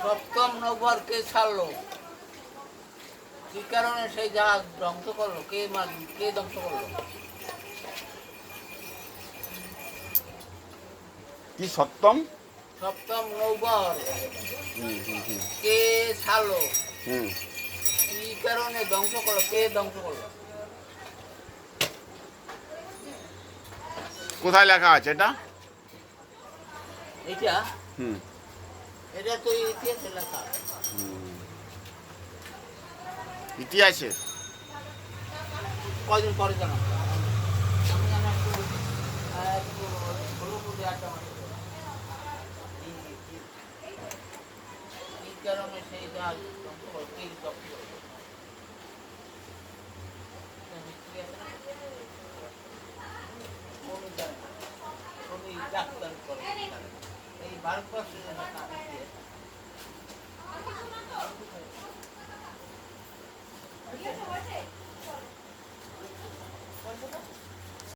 সপ্তম নৌবর কে ছাড়লো। কি কারণে সেই জাহাজ ধ্বংস করল? কে মার কে ধ্বংস করল? কি সপ্তম? সপ্তম নৌবর কে ছাড়লো? কি কারণে ধ্বংস করল? কে ধ্বংস করল? কোথায় লেখা আছে এটা? এটা হুম। এটা তো ইতিহাসে হুম। ইতিহাসে? কয়দিন পরে জানা। কোনো ডাক্তার করে। বসে